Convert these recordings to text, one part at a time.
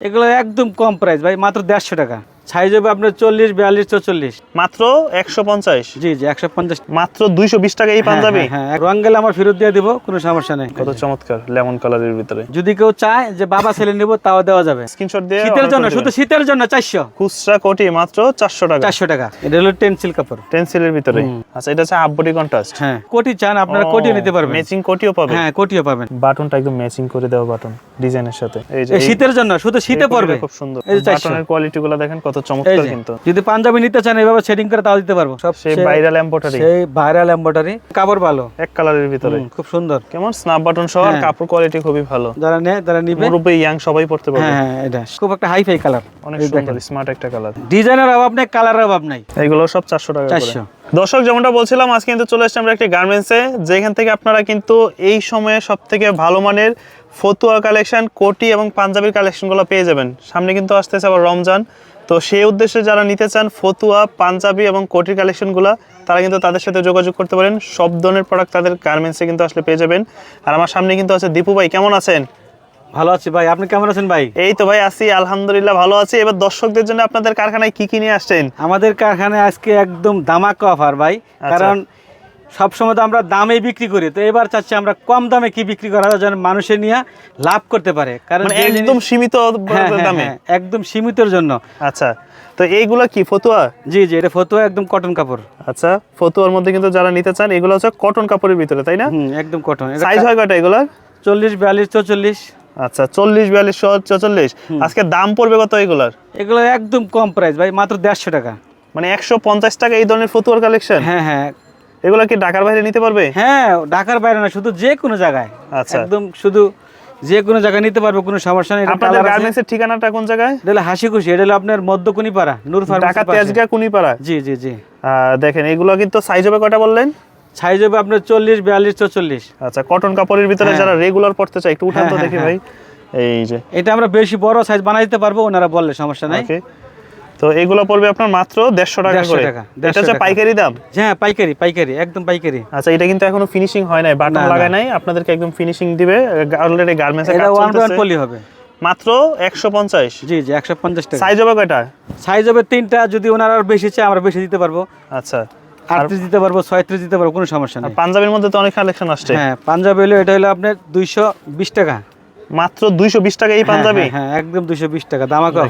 এগুলো একদম কম প্রাইস ভাই মাত্র দেড়শো টাকা। সাইজ হবে আপনার চল্লিশ বিয়াল্লিশ চৌচল্লিশ মাত্র একশো পঞ্চাশ? জি জি একশো পঞ্চাশ। মাত্র দুইশো বিশ টাকা এই পাঞ্জাবি? হ্যাঁ হ্যাঁ, রং গেলে আমার ফেরত দিয়ে দিব কোনো সমস্যা নেই। কত চমৎকার লেমন কালারের ভিতরে। যদি কেউ চায় যে বাবা ছেলে নেব তাও দেওয়া যাবে। স্ক্রিনশট দিয়ে শীতের জন্য শুধু শীতের জন্য চারশো। খুচরা কোটি মাত্র চারশো টাকা। চারশো টাকা। এটা হলো টেন্সিল কাপড়। টেন্সিলের ভিতরে। আচ্ছা এটা হচ্ছে হাফ বডি কন্ট্রাস্ট হ্যাঁ কোটি চান আপনারা কোটিও নিতে পারবেন। ম্যাচিং কোটিও পাবে হ্যাঁ কোটিও পাবেন। বাটনটা একদম ম্যাচিং করে দেওয়া বাটন ডিজাইনের সাথে। এই যে শীতের জন্য শুধু শীতে পড়বে খুব সুন্দর। এই যে চারশো। বাটনের কোয়ালিটি গুলো দেখেন কত চমৎকার কিন্তু। যদি পাঞ্জাবি নিতে চান এইভাবে সেটিং করে তাও দিতে পারব। সব সেই ভাইরাল এম্বোটারি সেই ভাইরাল এম্বয়ডারি কাপড় ভালো। এক কালারের ভিতরে। খুব সুন্দর। কেমন? স্ন্যাপ বাটন সহ আর হ্যাঁ। কাপড় কোয়ালিটি খুবই ভালো। যারা নেয় তারা নিবে মুরব্বী ইয়াং সবাই পড়তে পারবে। হ্যাঁ হ্যাঁ এটা খুব একটা হাই ফাই কালার অনেক সুন্দর স্মার্ট একটা কালার ডিজাইনের অভাব নেই কালারের অভাব নাই। এইগুলো সব চারশো টাকা করে। চারশো। দর্শক যেমনটা বলছিলাম আজকে কিন্তু চলে এসেছি আমরা একটি গার্মেন্টসে যেখান থেকে আপনারা কিন্তু এই সময়ে সব থেকে ভালো মানের ফতুয়া কালেকশন কোটি এবং পাঞ্জাবির কালেকশনগুলো পেয়ে যাবেন। সামনে কিন্তু আসতেছে আবার রমজান। তো সেই উদ্দেশ্যে যারা নিতে চান ফতুয়া পাঞ্জাবি এবং কোটির কালেকশনগুলো তারা কিন্তু তাদের সাথে যোগাযোগ করতে পারেন। সব ধরনের প্রোডাক্ট তাদের গার্মেন্টসে কিন্তু আসলে পেয়ে যাবেন। আর আমার সামনে কিন্তু আছে দীপু ভাই কেমন আছেন? ভালো আছি ভাই আপনি কেমন আছেন ভাই? এই তো ভাই আছি আলহামদুলিল্লাহ ভালো আছি। এবার দর্শকদের জন্য আপনাদের কারখানায় কি কি নিয়ে আসছেন? আমাদের কারখানায় আজকে একদম দামাক অফার ভাই। আচ্ছা। কারণ সবসময় তো আমরা দামে বিক্রি করি। তো এবার চাচ্ছি আমরা কম দামে কি বিক্রি করা যায় যেন মানুষে নিয়ে লাভ করতে পারে। কারণ মানে একদম সীমিত হ্যাঁ, হ্যাঁ, দামে? হ্যাঁ, একদম সীমিতর জন্য। আচ্ছা তো এইগুলো কি ফতুয়া? জি জি এটা ফতুয়া একদম কটন কাপড়। আচ্ছা ফতুয়ার মধ্যে কিন্তু যারা নিতে চান এগুলো হচ্ছে কটন কাপড়ের ভিতরে তাই না? হুম একদম কটন। সাইজ হয় কয়টা এগুলোর? চল্লিশ বিয়াল্লিশ চৌচল্লিশ। আচ্ছা চল্লিশ বিয়াল্লিশ চল্লিশ আজকে দাম পড়বে কত এগুলার? এগুলো একদম কম প্রাইস ভাই মাত্র দেড়শো টাকা। মানে একশো পঞ্চাশ টাকা এই ধরনের ফতুয়ার কালেকশন হ্যাঁ হ্যাঁ এগুলো কি ঢাকার বাইরে নিতে পারবে? হ্যাঁ ঢাকার বাইরে না শুধু যে কোনো জায়গায়। আচ্ছা। একদম শুধু যে কোনো জায়গায় নিতে পারব কোনো সমস্যা নেই। আপনাদের গার্মেন্টসের ঠিকানাটা কোন জায়গায়? এটা হলো হাসি খুশি এটা হলো আপনার মধ্যকুনি পাড়া নূর ঢাকা ফার্মেসি তেজগা কুনিপাড়া? জি জি জি। দেখেন এগুলো কিন্তু সাইজ হবে কয়টা বললেন? সাইজ হবে আপনার চল্লিশ বিয়াল্লিশ চৌচল্লিশ। আচ্ছা কটন কাপড়ের ভিতরে হ্যাঁ। যারা রেগুলার পড়তে চায় একটু উঠান তো হ্যাঁ, দেখি হ্যাঁ, ভাই। এই যে। এটা আমরা বেশি বড় সাইজ বানাই দিতে পারব ওনারা বললে সমস্যা নাই। ওকে তো এগুলো পড়বে আপনার মাত্র দেড়শো টাকা 150 করে। টাকা, এটা হচ্ছে পাইকারি দাম? হ্যাঁ পাইকারি পাইকারি একদম পাইকারি। আচ্ছা এটা কিন্তু এখনও ফিনিশিং হয় নাই বাটন। লাগায় নাই আপনাদেরকে একদম ফিনিশিং দিবে অলরেডি গার্মেন্টস এটা ওয়ান ওয়ান পলি হবে। মাত্র একশো পঞ্চাশ। জি জি একশো পঞ্চাশ টাকা। সাইজ হবে কয়টা? সাইজ হবে তিনটা যদি ওনার আর বেশি চায় আমরা বেশি দিতে পারব। আচ্ছা। আটত্রিশ দিতে পারব ছয়ত্রিশ দিতে পারব কোনো সমস্যা নেই। পাঞ্জাবির মধ্যে তো অনেক কালেকশন আসছে। হ্যাঁ পাঞ্জাবি হলো এটা হলো আপনার দুইশো বিশ টাকা। মাত্র দুইশো বিশ টাকা এই পাঞ্জাবি? হ্যাঁ, হ্যাঁ একদম দুইশো বিশ টাকা দামাকা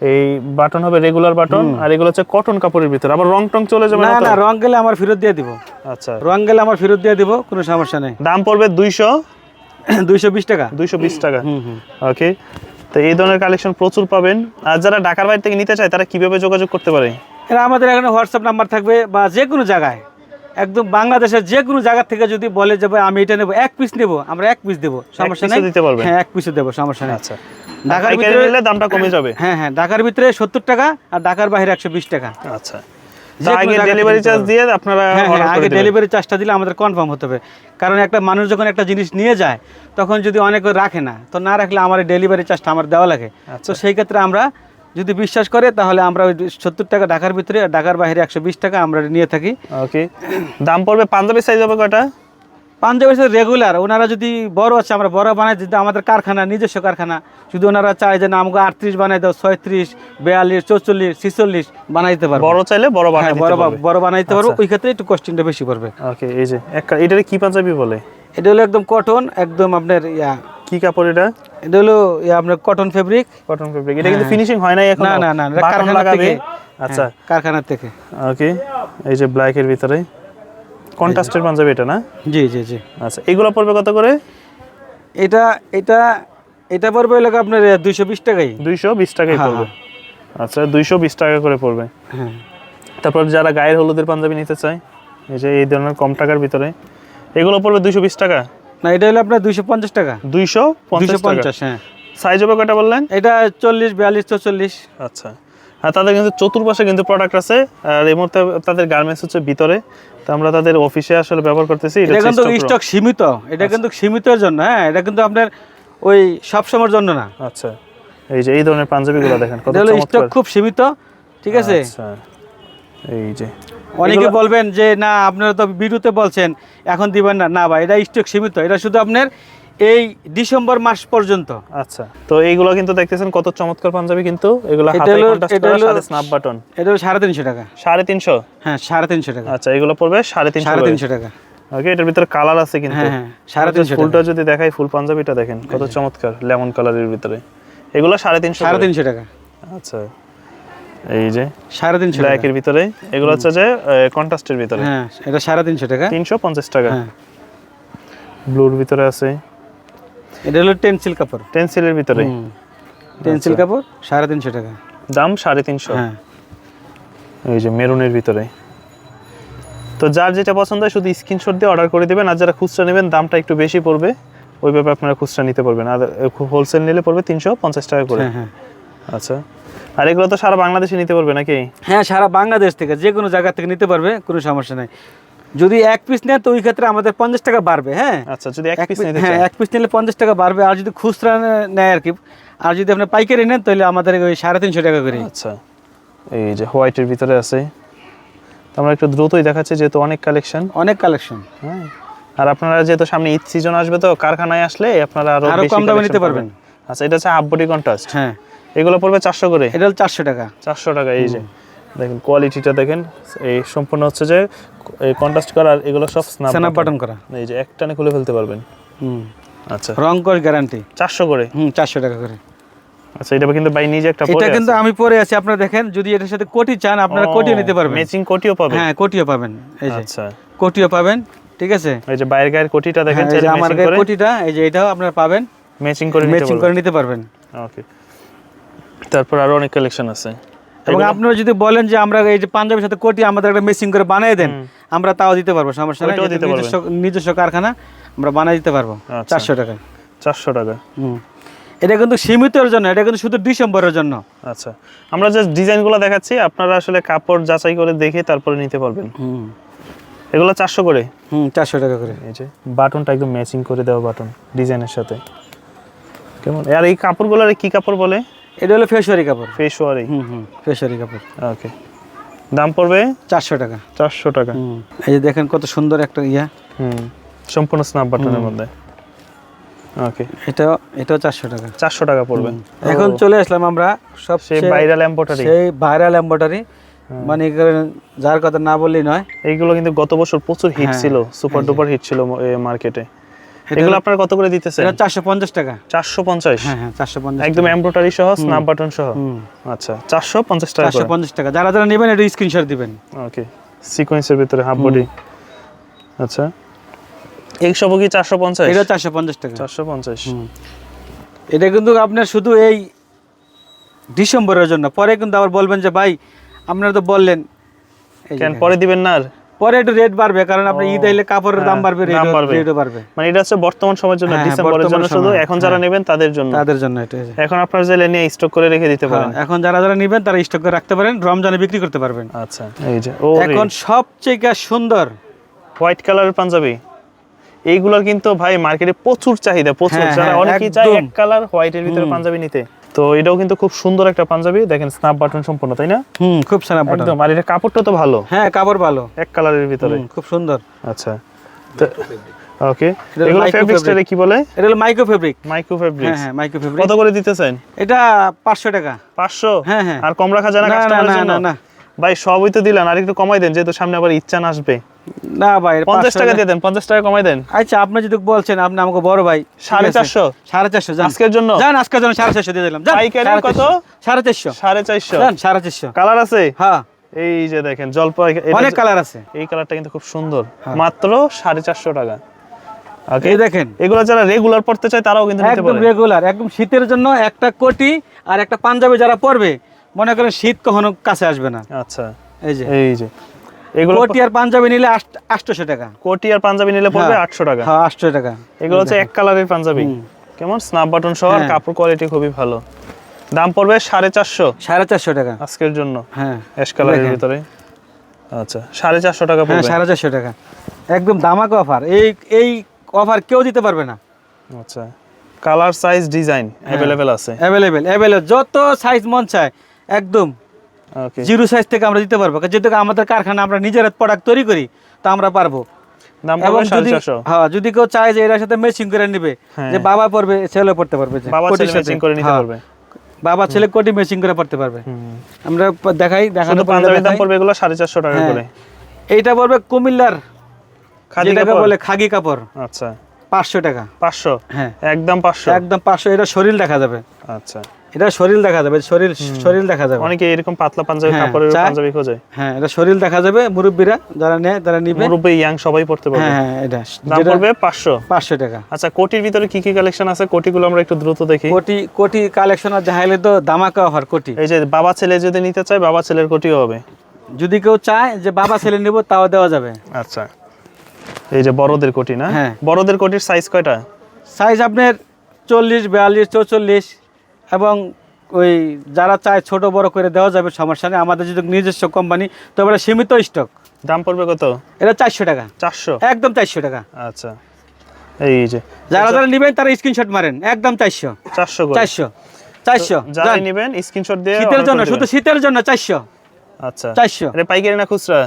এই বাটন হবে রেগুলার বাটন আর এগুলো হচ্ছে কটন কাপড়ের ভিতরে। আবার রং টং চলে যাবে না না? রং গেলে আমার ফেরত দিয়ে দিব। আচ্ছা। রং গেলে আমার ফেরত দিয়ে দিব কোনো সমস্যা নেই। দাম পড়বে দুইশো? দুইশো বিশ টাকা। দুইশো বিশ টাকা। হুম হুম। ওকে। তো এই ধরনের কালেকশন প্রচুর পাবেন। আর যারা ঢাকার বাইরে থেকে নিতে চায় তারা কীভাবে যোগাযোগ করতে পারে? এরা আমাদের এখানে হোয়াটসঅ্যাপ নাম্বার থাকবে বা যে কোনো জায়গায়। একদম বাংলাদেশের যে কোনো জায়গা থেকে যদি বলে যাবে আমি এটা নেব এক পিস নেব আমরা এক পিস দেবো সমস্যা নেই? দিতে পারবেন? হ্যাঁ এক পিসও দেবো সমস্যা নেই। আচ্ছা। ঢাকার ভিতরে নিলে দামটা কমে যাবে। হ্যাঁ হ্যাঁ ঢাকার ভিতরে সত্তর টাকা আর ঢাকার বাইরে একশো বিশ টাকা। আচ্ছা। যে তার কোনো আগে ডেলিভারি চার্জ দিয়ে আপনারা হ্যাঁ হ্যাঁ করে আগে ডেলিভারি চার্জটা দিলে আমাদের কনফার্ম হতে হবে। কারণ একটা মানুষ যখন একটা জিনিস নিয়ে যায় তখন যদি অনেকে রাখে না তো না রাখলে আমার ডেলিভারি চার্জটা আমার দেওয়া লাগে। আচ্ছা। তো সেই ক্ষেত্রে আমরা যদি বিশ্বাস করে তাহলে আমরা ওই সত্তর টাকা ঢাকার ভিতরে আর ঢাকার বাইরে একশো বিশ টাকা আমরা নিয়ে থাকি। ওকে দাম পড়বে পাঞ্জাবি সাইজ হবে কয়টা? পাঞ্জাবের সাথে রেগুলার ওনারা যদি বড় আছে আমরা বড় বানাই দিতে আমাদের কারখানা নিজস্ব কারখানা যদি ওনারা চায় যে না আমাকে আটত্রিশ বানাই দাও ছয়ত্রিশ বিয়াল্লিশ চৌচল্লিশ ছিচল্লিশ বানাই দিতে পারব। বড় চাইলে বড় হ্যাঁ, বানাই বড় বড় বানাই দিতে পারব আচ্ছা। ওই ক্ষেত্রে একটু কস্টিংটা বেশি পড়বে। ওকে এই যে এটারে কি পাঞ্জাবি বলে? এটা হলো একদম কটন একদম আপনার ইয়া। কি কাপড় এটা? এটা হলো ইয়া আপনার কটন ফেব্রিক কটন ফেব্রিক এটা কিন্তু ফিনিশিং হয় নাই এখন। না না না কারখানা থেকে। আচ্ছা। হ্যাঁ, কারখানা থেকে। ওকে এই যে ব্ল্যাক এর ভিতরে। কন্ট্রাস্টের পাঞ্জাবি এটা না? জি জি জি। আচ্ছা এগুলো পড়বে কত করে? এটা এটা এটা পড়বে হলো আপনার দুইশো বিশ টাকাই দুইশো বিশ টাকাই হ্যাঁ, পড়বে। আচ্ছা দুইশো বিশ টাকা করে পড়বে। হ্যাঁ। তারপর যারা গায়ের হলুদের পাঞ্জাবি নিতে চায় এই যে এই ধরনের কম টাকার ভিতরে এগুলো পড়বে দুইশো বিশ টাকা? না এটা হলো আপনার দুইশো পঞ্চাশ টাকা। দুইশো দুইশো পঞ্চাশ হ্যাঁ। সাইজ হবে কয়টা বললেন? এটা চল্লিশ বিয়াল্লিশ চৌচল্লিশ। আচ্ছা। আর তাদের কিন্তু চতুর্পাশে কিন্তু প্রোডাক্ট আছে আর এই মুহূর্তে তাদের গার্মেন্টস হচ্ছে ভিতরে। তো আমরা তাদের অফিসে আসলে ব্যবহার করতেছি এটা কিন্তু স্টক সীমিত এটা কিন্তু সীমিতের জন্য হ্যাঁ এটা কিন্তু আপনার ওই সব সময়ের জন্য না। আচ্ছা এই যে এই ধরনের পাঞ্জাবিগুলো দেখেন কত চমৎকার। স্টক খুব সীমিত ঠিক আছে? আচ্ছা এই যে। অনেকে বলবেন যে না আপনারা তো ভিডিওতে বলছেন এখন দিবেন না। না ভাই এটা স্টক সীমিত এটা শুধু আপনার এই ডিসেম্বর মাস পর্যন্ত। আচ্ছা তো এইগুলো কিন্তু দেখতেছেন কত চমৎকার পাঞ্জাবি কিন্তু। এগুলো হাতে কন্ট্রাস্ট করা সাথে স্ন্যাপ বাটন এটা হলো সাড়ে তিনশো টাকা। সাড়ে তিনশো? হ্যাঁ সাড়ে তিনশো টাকা। আচ্ছা এগুলো পড়বে সাড়ে তিনশো সাড়ে করে। তিনশো টাকা। ওকে এটার ভিতরে কালার আছে কিন্তু। হ্যাঁ হ্যাঁ সাড়ে তিনশো ফুলটা যদি দেখাই ফুল পাঞ্জাবিটা দেখেন কত চমৎকার লেমন কালারের ভিতরে। এগুলো সাড়ে তিনশো সাড়ে করে। তিনশো টাকা। আচ্ছা এই যে সাড়ে তিনশো টাকা। ব্ল্যাকের ভিতরে। এগুলো হচ্ছে যে কন্ট্রাস্টের ভিতরে। হ্যাঁ এটা সাড়ে তিনশো টাকা। তিনশো পঞ্চাশ টাকা। হ্যাঁ। ব্লুর ভিতরে আছে। এটা হলো টেন্সিল কাপড়। টেন্সিলের ভিতরে। টেন্সিল কাপড় সাড়ে তিনশো টাকা। দাম সাড়ে তিনশো। হ্যাঁ। এই যে মেরুনের ভিতরে। তো যার যেটা পছন্দ হয় শুধু স্ক্রিনশট দিয়ে অর্ডার করে দিবেন আর যারা খুচরা নেবেন দামটা একটু বেশি পড়বে। ওইভাবে আপনারা খুচরা নিতে পারবেন। আর হোলসেল নিলে পড়বে তিনশো পঞ্চাশ টাকা করে। হ্যাঁ হ্যাঁ। আচ্ছা। আর এগুলো তো সারা বাংলাদেশে নিতে পারবে নাকি? হ্যাঁ সারা বাংলাদেশ থেকে যে কোনো জায়গা থেকে নিতে পারবে কোনো সমস্যা নাই। যদি এক পিস নেয় তো ওই ক্ষেত্রে আমাদের পঞ্চাশ টাকা বাড়বে হ্যাঁ? আচ্ছা যদি এক পিস হ্যাঁ এক পিস নিলে পঞ্চাশ টাকা বাড়বে আর যদি খুচরা নেয় আর কি আর যদি আপনি পাইকারি নেন তাহলে আমাদের ওই সাড়ে তিনশো টাকা করে। আচ্ছা এই যে হোয়াইটের ভিতরে আছে তো আমরা একটু দ্রুতই দেখাচ্ছি যেহেতু অনেক কালেকশন অনেক কালেকশন হ্যাঁ আর আপনারা যেহেতু সামনে ঈদ সিজন আসবে তো কারখানায় আসলে আপনারা আরও আরও কম দামে নিতে পারবেন। আচ্ছা এটা হচ্ছে হাফ বডি কন্ট্রাস্ট হ্যাঁ। এগুলো পড়বে চারশো করে? এটা হলো চারশো টাকা। চারশো টাকা এই যে। দেখেন কোয়ালিটিটা দেখেন এই সম্পূর্ণ হচ্ছে যে এই কন্ট্রাস্ট করার এগুলো সব স্ন্যাপ স্ন্যাপ বাটন করা। এই যে একটানে খুলে ফেলতে পারবেন। হুম। আচ্ছা। রং কর গ্যারান্টি চারশো করে? হুম চারশো টাকা করে। আচ্ছা এটা কিন্তু বাই নিজে একটা এটা কিন্তু আমি পরে আছি আপনারা দেখেন যদি এটার সাথে কোটি চান আপনারা কোটিও নিতে পারবেন। ম্যাচিং কোটিও পাবেন। হ্যাঁ কোটিও পাবেন এই যে। আচ্ছা। কোটিও পাবেন ঠিক আছে? এই যে বাইরের গায়ের কোটিটা দেখেন হ্যাঁ, এই যে আমার ম্যাচিং গায়ে করে। কোটিটা এই যে এটাও আপনারা পাবেন। ম্যাচিং করে ম্যাচিং করে নিতে পারবেন। ওকে তারপর আরও অনেক কালেকশন আছে। এবং আপনারা যদি বলেন যে আমরা এই যে পাঞ্জাবির সাথে কোটি আমাদের একটা মেসিং করে বানিয়ে দেন আমরা তাও দিতে পারব সমস্যা নেই। নিজস্ব কারখানা আমরা বানিয়ে দিতে পারব। আচ্ছা। চারশো টাকা চারশো টাকা। এটা কিন্তু সীমিতের জন্য এটা কিন্তু শুধু ডিসেম্বরের জন্য। আচ্ছা। আমরা যে ডিজাইনগুলো দেখাচ্ছি আপনারা আসলে কাপড় যাচাই করে দেখে তারপরে নিতে পারবেন। হুম। এগুলো চারশো করে? হুম চারশো টাকা করে। এই যে বাটনটা একদম ম্যাচিং করে দেওয়া বাটন ডিজাইনের সাথে। কেমন? আর এই কাপড়গুলোর কি কাপড় বলে? এটা হলো ফেসওয়ারি কাপড়। ফেস ওয়ারি হুম হুম ফেসওয়ারি কাপড়। ওকে। দাম পড়বে? চারশো টাকা। চারশো টাকা। এই যে দেখেন কত সুন্দর একটা ইয়া। হুম সম্পূর্ণ স্ন্যাপ বাটনের মধ্যে। ওকে। এটাও এটাও চারশো টাকা। চারশো টাকা পড়বে। এখন চলে আসলাম আমরা সব সেই ভাইরাল এম্পোটারি সেই ভাইরাল এম্বয়ডারি মানে যার কথা না বললেই নয়। এইগুলো কিন্তু গত বছর প্রচুর হিট হ্যাঁ, ছিল সুপার ডুপার হিট ছিল মার্কেটে এটা এগুলো আপনারা কত করে দিতেছেন? এটা চারশো পঞ্চাশ টাকা। চারশো পঞ্চাশ? হ্যাঁ হ্যাঁ চারশো পঞ্চাশ একদম এমব্রয়ডারি সহ স্ন্যাপ বাটন সহ? আচ্ছা চারশো পঞ্চাশ টাকা চারশো পঞ্চাশ টাকা। যারা যারা নেবেন এটা স্ক্রিনশট দিবেন। ওকে সিকোয়েন্সের ভিতরে হাফ বডি আচ্ছা এই সব কি চারশো পঞ্চাশ? এটা চারশো পঞ্চাশ টাকা। চারশো পঞ্চাশ। হুম। এটা কিন্তু আপনার শুধু এই ডিসেম্বরের জন্য। পরে কিন্তু আবার বলবেন যে ভাই আপনারা তো বললেন কেন পরে দিবেন না আর? পরে একটু রেট বাড়বে কারণ আপনি ঈদ আইলে কাপড়ের দাম হ্যাঁ, বাড়বে রেটও বাড়বে। মানে এটা হচ্ছে বর্তমান সময়ের জন্য হ্যাঁ, হ্যাঁ, ডিসেম্বরের জন্য শুধু এখন যারা নেবেন তাদের জন্য। তাদের জন্য এটা এখন আপনারা চাইলে নিয়ে স্টক করে রেখে দিতে পারেন। হ্যাঁ, এখন যারা যারা নেবেন তারা স্টক করে রাখতে পারেন রমজানে বিক্রি করতে পারবেন। আচ্ছা এই যে এখন সবচেয়ে সুন্দর। হোয়াইট কালারের পাঞ্জাবি। এইগুলোর কিন্তু ভাই মার্কেটে প্রচুর চাহিদা প্রচুর। হ্যাঁ, যারা হ্যাঁ, অনেকেই চায় এক কালার হোয়াইটের ভিতরে পাঞ্জাবি নিতে। তো এটাও কিন্তু খুব সুন্দর একটা পাঞ্জাবি। দেখেন স্ন্যাপ বাটন সম্পূর্ণ তাই না? হুম খুব স্ন্যাপ বাটন একদম আর এটা কাপড়টা তো ভালো। হ্যাঁ কাপড় ভালো। এক কালারের ভিতরে। খুব সুন্দর। আচ্ছা। ওকে। এগুলো micro ফেব্রিক্সটারে কি বলে? এটা হলো মাইক্রো ফেব্রিক মাইক্রো ফেব্রিক হ্যাঁ মাইক্রো ফেব্রিক কত করে দিতে চান? এটা পাঁচশো টাকা। পাঁচশো? হ্যাঁ হ্যাঁ। আর কম রাখা যায় না না, না, কাস্টমারের না, জন্য? না, না। ভাই সবই তো দিলেন আর একটু কমাই দেন যেহেতু সামনে আবার ইচ্ছান আসবে। না ভাই পঞ্চাশ টাকা দিয়ে দেন পঞ্চাশ টাকা কমাই দেন। আচ্ছা আপনি যদি বলছেন আপনি আমাকে বড় ভাই সাড়ে চারশো? সাড়ে চারশো আজকের জন্য? যান আজকের জন্য সাড়ে চারশো দিয়ে দিলাম কত? সাড়ে চারশো। সাড়ে চারশো। সাড়ে চারশো। কালার আছে? হ্যাঁ। এই যে দেখেন জলপাই অনেক কালার আছে। এই কালারটা কিন্তু খুব সুন্দর। হ্যাঁ। মাত্র সাড়ে চারশো টাকা। এই দেখেন। এগুলো যারা রেগুলার পড়তে চায় তারাও কিন্তু একদম রেগুলার একদম শীতের জন্য একটা কোটি আর একটা পাঞ্জাবি যারা পরবে মনে করেন শীত কখনো কাছে আসবে না। আচ্ছা। এই যে। এই যে। এগুলো কোটি আর পাঞ্জাবি নিলে আটশোশো টাকা। কোটি আর পাঞ্জাবি নিলে পড়বে হ্যাঁ। টাকা। হ্যাঁ আটশো টাকা। এগুলো হচ্ছে এক কালারের পাঞ্জাবি। কেমন? স্ন্যাপ বাটন সহ আর হ্যাঁ। কাপড় কোয়ালিটি খুবই ভালো। দাম পড়বে সাড়ে চারশো। সাড়ে চারশো টাকা। আজকের জন্য। হ্যাঁ। অ্যাশ কালারের দেখেন। ভিতরে। আচ্ছা টাকা পড়বে। একদম দামাক অফার এই এই অফার কেউ দিতে পারবে না। আচ্ছা। কালার সাইজ ডিজাইন আছে। যত সাইজ মন চায়। একদম। জিরো সাইজ থেকে আমরা দিতে পারব। যেহেতু আমাদের কারখানা আমরা নিজেরা প্রোডাক্ট তৈরি করি তো আমরা পারব। এবং পড়বে যদি হ্যাঁ যদি কেউ চায় যে এটার সাথে ম্যাচিং করে নিবে হ্যাঁ। যে বাবা পড়বে ছেলে পড়তে পারবে বাবা ছেলে ম্যাচিং করে নিতে হ্যাঁ, পারবে। বাবা ছেলে কোটি ম্যাচিং করে পড়তে পারবে। আমরা দেখাই দেখানো পাঞ্জাবির দাম পড়বে এগুলো সাড়ে চারশো টাকা করে। এইটা পড়বে কুমিল্লার যেটাকে বলে খাগি কাপড়। আচ্ছা। পাঁচশো টাকা। পাঁচশো? হ্যাঁ। একদম পাঁচশো? একদম পাঁচশো এটা শরীর দেখা যাবে। আচ্ছা। এটা শরীর দেখা যাবে শরীর শরীর দেখা যাবে। অনেকে এরকম পাতলা পাঞ্জাবি হ্যাঁ, কাপড়ের পাঞ্জাবি খোঁজে। হ্যাঁ এটা শরীর দেখা যাবে মুরব্বীরা যারা নেয় তারা নিবে। মুরব্বী ইয়াং সবাই পড়তে পারবে। হ্যাঁ হ্যাঁ এটা। দাম পড়বে পাঁচশো। পাঁচশো টাকা। আচ্ছা কোটির ভিতরে কি কি কালেকশন আছে? কোটিগুলো আমরা একটু দ্রুত দেখি। কোটি কোটি কালেকশন আর দেখাইলে তো দামাকা অফার কোটি। এই যে বাবা ছেলে যদি নিতে চায় বাবা ছেলের কোটিও হবে। যদি কেউ চায় যে বাবা ছেলে নিব তাও দেওয়া যাবে। আচ্ছা। এই যে বড়দের কোটি না? হ্যাঁ। বড়দের কোটির সাইজ কয়টা? সাইজ আপনার চল্লিশ বিয়াল্লিশ চৌচল্লিশ। এবং ওই যারা চায় ছোট বড় করে দেওয়া যাবে সমস্যা নেই। আমাদের যদি নিজস্ব কোম্পানি তবে এটা সীমিত স্টক দাম পড়বে কত? এটা চারশো টাকা। চারশো? একদম চারশো টাকা। আচ্ছা। এই যে যারা যারা নেবেন তারা স্ক্রিনশট মারেন। একদম চারশো। চারশো চারশো। চারশো। যারা নেবেন স্ক্রিনশট দিয়ে শীতের জন্য শুধু শীতের জন্য চারশো। আচ্ছা। চারশো। এটা পাইকারি না খুচরা?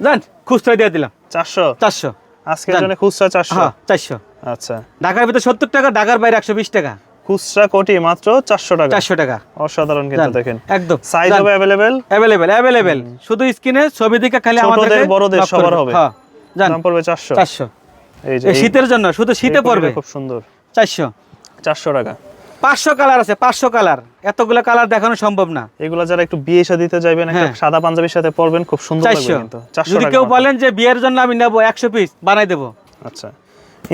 জান খুচরা দিয়ে দিলাম। চারশো? চারশো। আজকের জান। জন্য খুচরা চারশো? হ্যাঁ চারশো। আচ্ছা। ঢাকার ভিতরে সত্তর টাকা ঢাকার বাইরে একশো বিশ টাকা। খুচরা কোটি মাত্র চারশো টাকা। চারশো টাকা। অসাধারণ কিন্তু দেখেন। একদম। সাইজ হবে অ্যাভেলেবেল অ্যাভেলেবেল অ্যাভেলেবেল শুধু স্ক্রিনে ছবি দেখে খালি আমাদের বড়দের সবার হবে। হ্যাঁ জান। দাম পড়বে চারশো। চারশো। এই যে শীতের জন্য শুধু শীতে পড়বে। খুব সুন্দর। চারশো। চারশো টাকা। পাঁচশো কালার আছে পাঁচশো কালার। এতগুলো কালার দেখানো সম্ভব না। এগুলো যারা একটু বিয়ে শাদিতে যাবেন একটা হ্যাঁ। সাদা পাঞ্জাবির সাথে পরবেন খুব সুন্দর লাগবে কিন্তু। যদি কেউ বলেন যে বিয়ের জন্য আমি নেব একশো পিস বানাই দেবো। আচ্ছা।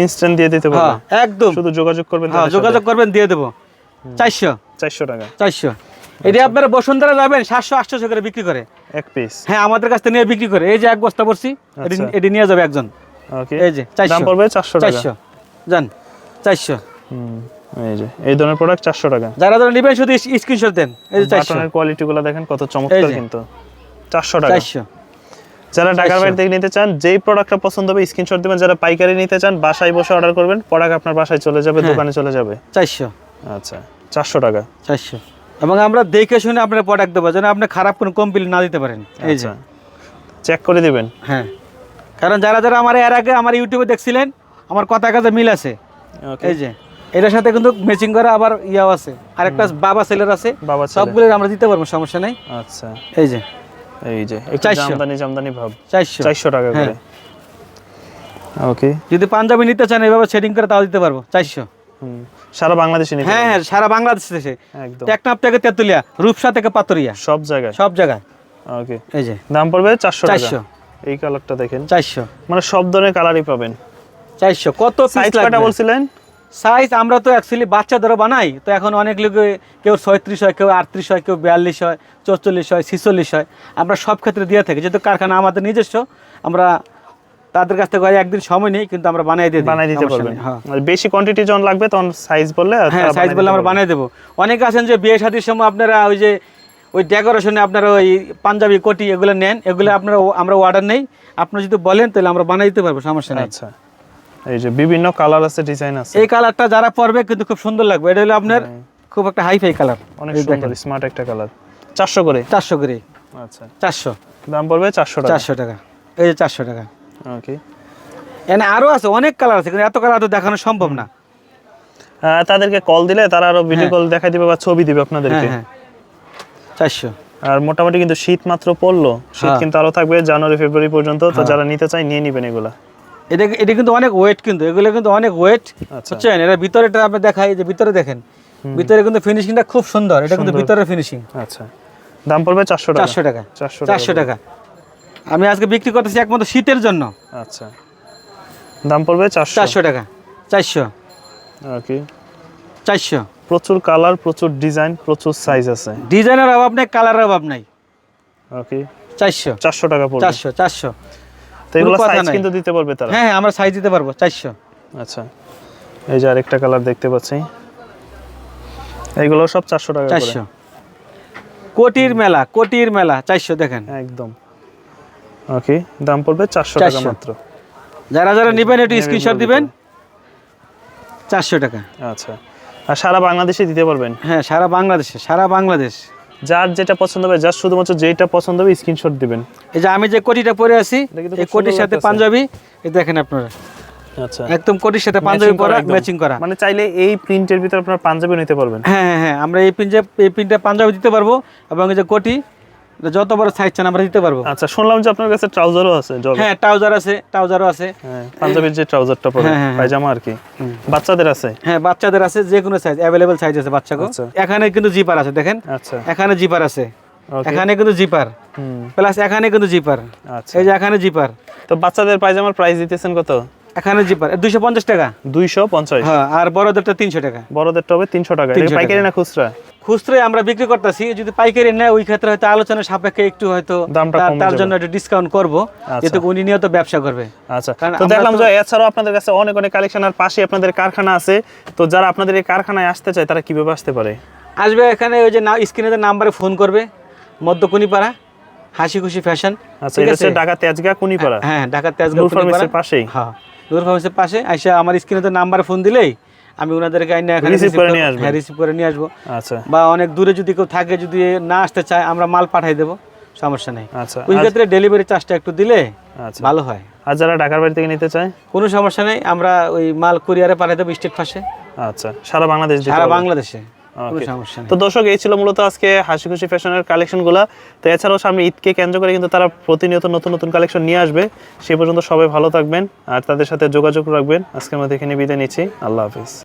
ইনস্ট্যান্ট দিয়ে দিতে হ্যাঁ পারবেন একদম। শুধু যোগাযোগ করবেন হ্যাঁ যোগাযোগ করবেন দিয়ে দেবো। চারশো? চারশো টাকা। চারশো। এটি আপনারা বসুন্ধরা যাবেন সাতশো আটশো করে বিক্রি করে। এক পিস হ্যাঁ আমাদের কাছ থেকে নিয়ে বিক্রি করে। এই যে এক বস্তা পড়ছি এটি আচ্ছা। নিয়ে যাবে একজন। ওকে। এই যে চারশো। পড়বে চারশো চারশো। যান চারশো। এই যে এই ধরনের প্রোডাক্ট চারশো টাকা। যারা যারা নেবেন শুধু স্ক্রিনশট দেন। এই যে চারশো। কোয়ালিটি গুলো দেখেন কত চমৎকার কিন্তু। চারশো টাকা। চারশো। যারা ঢাকার 400 বাইরে থেকে নিতে চান যেই প্রোডাক্টটা পছন্দ হবে স্ক্রিনশট দিবেন। যারা পাইকারি নিতে চান বাসায় বসে অর্ডার করবেন প্রোডাক্ট আপনার বাসায় চলে যাবে হ্যাঁ। দোকানে চলে যাবে। চারশো। আচ্ছা চারশো টাকা। চারশো। এবং আমরা দেখে শুনে আপনার প্রোডাক্ট দেবো যেন আপনি খারাপ কোনো কমপ্লেন না দিতে পারেন। এই যে। আচ্ছা চেক করে দিবেন। হ্যাঁ। কারণ যারা যারা আমার এর আগে আমার ইউটিউবে দেখছিলেন আমার কথা কাজে মিল আছে। ওকে এই যে। এটার সাথে কিন্তু ম্যাচিং করা আবার ইয়াও আছে। আরেকটা বাবা সেলের আছে। সবগুলো আমরা দিতে পারব সমস্যা নেই। আচ্ছা। এই যে। এই যে জামদানি জামদানি ভাব। চারশো। চারশো টাকা করে। ওকে। যদি পাঞ্জাবি নিতে চান সেটিং করে তাও দিতে পারব। চারশো। হুম। সারা বাংলাদেশে নিতে হ্যাঁ হ্যাঁ সারা বাংলাদেশ। একদম। টেকনাফ থেকে তেঁতুলিয়া রূপসা থেকে পাতুরিয়া। সব জায়গায়? সব জায়গায়। ওকে। এই যে। দাম পড়বে চারশো টাকা। 400 এই কালারটা দেখেন। চারশো। মানে সব ধরনের কালারই পাবেন। চারশো। কত পিস কয়টা বলছিলেন? সাইজ আমরা তো অ্যাকচুয়ালি বাচ্চাদেরও বানাই। তো এখন অনেক লোকে কেউ ছয়ত্রিশ হয় কেউ আটত্রিশ হয় কেউ বিয়াল্লিশ হয় চৌচল্লিশ হয় ছিচল্লিশ হয়। আমরা সব ক্ষেত্রে দিয়ে থাকি। যেহেতু কারখানা আমাদের নিজস্ব আমরা তাদের কাছ থেকে একদিন সময় নেই কিন্তু আমরা বানাই দিয়ে দিই, বানাই দিতে পারবেন। হ্যাঁ। বেশি কোয়ান্টিটি যখন লাগবে তখন সাইজ বললে হ্যাঁ সাইজ বললে আমরা। বানিয়ে দেবো। অনেকে আছেন যে বিয়ে শাদির সময় আপনারা ওই যে ওই ডেকোরেশনে আপনারা ওই পাঞ্জাবি কোটি এগুলো নেন। এগুলো আপনারা আমরা অর্ডার নেই। আপনারা যদি বলেন তাহলে আমরা বানাই দিতে পারব সমস্যা নেই। আচ্ছা। এই যে বিভিন্ন কালার আছে ডিজাইন আছে। এই কালারটা যারা পরবে কিন্তু খুব সুন্দর লাগবে। এটা হলো আপনার খুব একটা কালার অনেক সুন্দর স্মার্ট একটা কালার চারশো করে? চারশো করে। আচ্ছা। চারশো। দাম পড়বে চারশো টাকা। চারশো টাকা। এই যে চারশো টাকা। ওকে এখানে আরও আছে অনেক কালার আছে কিন্তু এত কালার তো দেখানো সম্ভব না। তাদেরকে কল দিলে তারা আরও ভিডিও কল দেখাই দিবে বা ছবি দিবে হ্যাঁ আপনাদেরকে। হ্যাঁ চারশো। আর মোটামুটি কিন্তু শীত মাত্র পড়ল। শীত হ্যাঁ। কিন্তু আরও থাকবে জানুয়ারি ফেব্রুয়ারি পর্যন্ত। তো যারা নিতে চায় নিয়ে নিবেন এগুলা। এটা এটা কিন্তু অনেক ওয়েট কিন্তু এগুলো কিন্তু অনেক ওয়েট আচ্ছা। বুঝছেন? এটা ভিতরেটা আপনি দেখাই যে ভিতরে দেখেন ভিতরে কিন্তু ফিনিশিংটা খুব সুন্দর এটা কিন্তু ভিতরের ফিনিশিং আচ্ছা। দাম পড়বে চারশো টাকা। চারশো টাকা। চারশো চারশো টাকা। আমি আজকে বিক্রি করতেছি একমাত্র শীতের জন্য। আচ্ছা। দাম পড়বে চারশো। চারশো টাকা। চারশো। ওকে। চারশো। প্রচুর কালার প্রচুর ডিজাইন প্রচুর সাইজ আছে। ডিজাইনের অভাব নেই কালারের অভাব নাই। ওকে। চারশো। চারশো টাকা পড়বে। চারশো চারশো। তো এগুলো সাইজ কিন্তু দিতে পারবে তারা। হ্যাঁ হ্যাঁ আমরা সাইজ দিতে পারব চারশো। আচ্ছা এই যে আরেকটা কালার দেখতে পাচ্ছি। এইগুলো সব চারশো টাকা করে। চারশো। কোটির মেলা কোটির মেলা চারশো দেখেন। একদম। ওকে দাম পড়বে চারশো টাকা মাত্র। যারা যারা নেবেন একটু স্ক্রিনশট দিবেন। চারশো টাকা। আচ্ছা আর সারা বাংলাদেশে দিতে পারবেন? হ্যাঁ সারা বাংলাদেশে সারা বাংলাদেশ। যার যেটা পছন্দ হবে যার শুধুমাত্র যেটা পছন্দ হবে স্ক্রিনশট দিবেন। এই যে আমি যে কোটিটা পরে আছি এই কোটির সাথে পাঞ্জাবি এই দেখেন আপনারা। আচ্ছা। একদম কোটির সাথে পাঞ্জাবি পরা ম্যাচিং করা। মানে চাইলে এই প্রিন্টের ভিতর আপনারা পাঞ্জাবি নিতে পারবেন। হ্যাঁ হ্যাঁ হ্যাঁ আমরা এই প্রিন্টে এই প্রিন্টটা পাঞ্জাবি দিতে পারব এবং এই যে কোটি যত বড় সাইজ চান আমরা দিতে পারব। আচ্ছা শুনলাম যে আপনার কাছে ট্রাউজারও আছে জগ। হ্যাঁ ট্রাউজার আছে ট্রাউজারও আছে। হ্যাঁ পাঞ্জাবির যে ট্রাউজারটা পরে হ্যাঁ, হ্যাঁ, হ্যাঁ। পায়জামা আর কি। বাচ্চাদের আছে? হ্যাঁ বাচ্চাদের আছে যে কোনো সাইজ অ্যাভেলেবেল সাইজ আছে বাচ্চাকে আচ্ছা। এখানে কিন্তু জিপার আছে দেখেন। আচ্ছা। এখানে জিপার আছে। এখানে কিন্তু জিপার হুম। প্লাস এখানে কিন্তু জিপার আচ্ছা। এই যে এখানে জিপার তো বাচ্চাদের পায়জামার প্রাইস দিতেছেন কত? এখানে জিপার দুইশো পঞ্চাশ টাকা? দুইশো পঞ্চাশ। হ্যাঁ আর বড়দেরটা তিনশো টাকা। বড়দেরটা হবে তিনশো টাকা। এটা পাইকারি না খুচরা? আমরা বিক্রি করতেছি যদি পাইকারি নেয় ওই ক্ষেত্রে হয়তো আলোচনার সাপেক্ষে একটু হয়তো তার-। জন্য একটু ডিসকাউন্ট করব যেহেতু উনি ব্যবসা করবে। আচ্ছা। তো দেখলাম যে এছাড়াও আপনাদের কাছে অনেক অনেক কালেকশন আর পাশে আপনাদের কারখানা আছে। তো যারা আপনাদের এই কারখানায় আসতে চায় তারা কীভাবে আসতে পারে? আসবে এখানে ওই যে স্ক্রিনে নাম্বারে ফোন করবে মধ্যকুনিপাড়া হাসি খুশি ফ্যাশন। আচ্ছা এটা ঢাকা তেজগা কুনিপাড়া। হ্যাঁ ঢাকা তেজগাঁও নূর ফার্মেসির পাশেই। হ্যাঁ। নূর ফার্মেসির পাশে আইসা আমার স্ক্রিনে নাম্বারে ফোন দিলেই আমি ওনাদেরকে আইনে receive করে নিয়ে আসবেন। হ্যাঁ রিসিভ করে নিয়ে আসব। আচ্ছা। বা অনেক দূরে যদি কেউ থাকে যদি না আসতে চায় আমরা মাল পাঠাই দেবো। সমস্যা নেই। আচ্ছা ওই ক্ষেত্রে ডেলিভারি চার্জটা একটু দিলে আচ্ছা। ভালো হয়। আর যারা ঢাকার বাড়ি থেকে নিতে চায়? কোনো সমস্যা নেই আমরা ওই মাল কুরিয়ারে পাঠাই দেবো স্টেট পাশে আচ্ছা সারা বাংলাদেশ সারা বাংলাদেশে। তো দর্শক এই ছিল মূলত আজকে হাসি খুশি ফ্যাশনের কালেকশনগুলো তো এছাড়াও সামনে ঈদকে কেন্দ্র করে কিন্তু তারা প্রতিনিয়ত নতুন নতুন কালেকশন নিয়ে আসবে। সে পর্যন্ত সবাই ভালো থাকবেন আর তাদের সাথে যোগাযোগ রাখবেন। আজকের মধ্যে এখানে বিদায় নিচ্ছি। আল্লাহ হাফিজ।